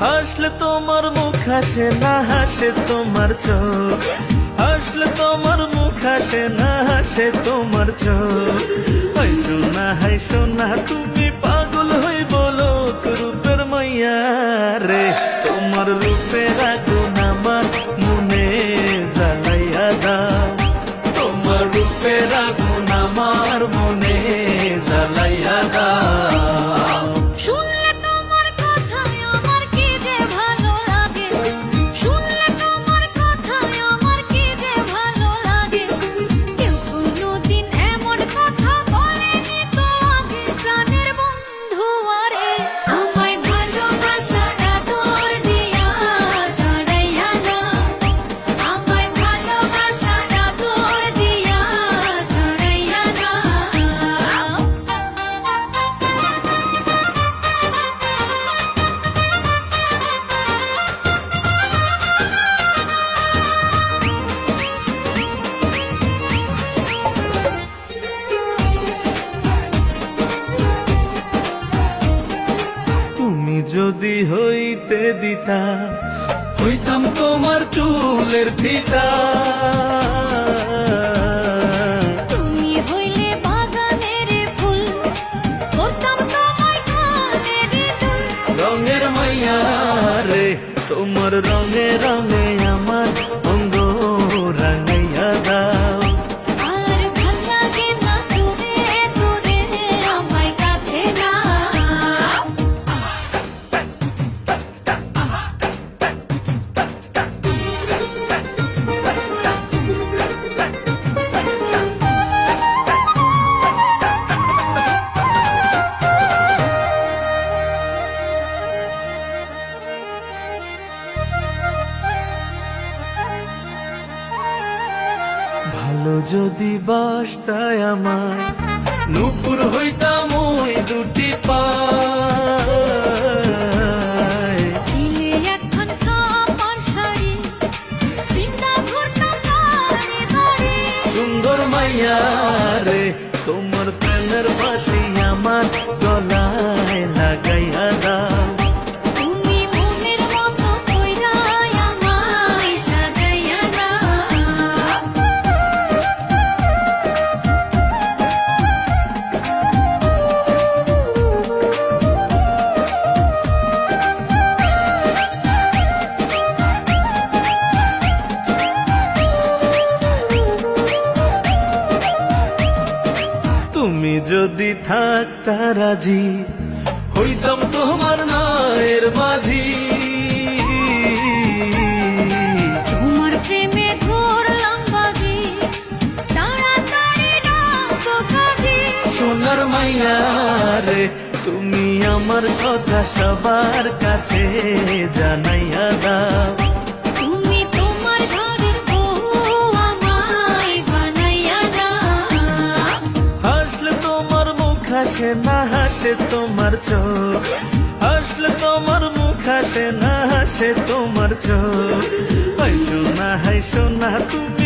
হাসলে তোমার মুখ হাসে না হাসে তোমার চোখ। হাসলে তোমার মুখ হাসে না হাসে তোমার চোখ। হাই সোনা হাই সোনা, তুমি পাগল হই বলো রূপের মাইয়া রে। তোমার রূপে আগুন যদি হইতে দিতা হইতাম তোমার চুলের ফিতা। তুমি হইলে বাগানের ফুল করতাম তোমায় কানের দুল। রঙের মাইয়া রে তোমার রঙে রঙে আমার যদি বাসতায় আমার নুপুর হইতাম ওই দুটি সুন্দর মাইয়া রে তোমার প্রেমের বাসি আমার গলায় তুমি যদি থাকতা রাজি হইতাম তোমার নায়ের মাঝি। তোমার প্রেমে ঘুরলাম বাজি তাড়াতাড়ি ডাকো কাজী। সোনার মাইয়া রে তুমি আমার কথা সবার কাছে জানাইয়া দাও। হাসে তোমার চোখ। হাসলে তোমার মুখ হাসে, না হাসে তোমার চোখ। হাইসো না হাইসো না তুমি